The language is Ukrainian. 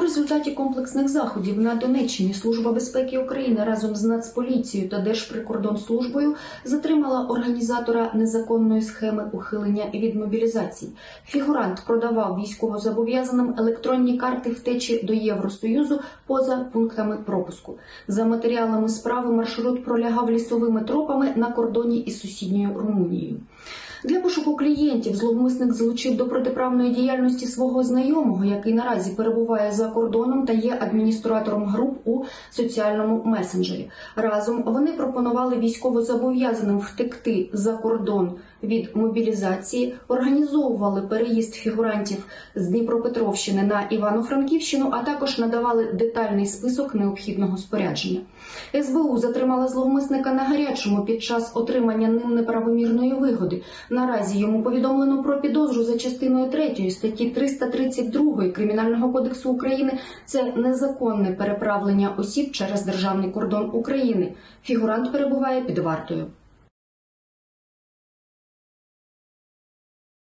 У результаті комплексних заходів на Донеччині Служба безпеки України разом з Нацполіцією та Держприкордонслужбою затримала організатора незаконної схеми ухилення від мобілізації. Фігурант продавав військовозобов'язаним електронні карти втечі до Євросоюзу поза пунктами пропуску. За матеріалами справи маршрут пролягав лісовими тропами на кордоні із сусідньою Румунією. Для пошуку клієнтів зловмисник залучив до протиправної діяльності свого знайомого, який наразі перебуває за кордоном та є адміністратором груп у соціальному месенджері. Разом вони пропонували військовозобов'язаним втекти за кордон від мобілізації, організовували переїзд фігурантів з Дніпропетровщини на Івано-Франківщину, а також надавали детальний список необхідного спорядження. СБУ затримала зловмисника на гарячому під час отримання ним неправомірної вигоди. Наразі йому повідомлено про підозру за частиною 3 статті 332 Кримінального кодексу України. Це незаконне переправлення осіб через державний кордон України. Фігурант перебуває під вартою.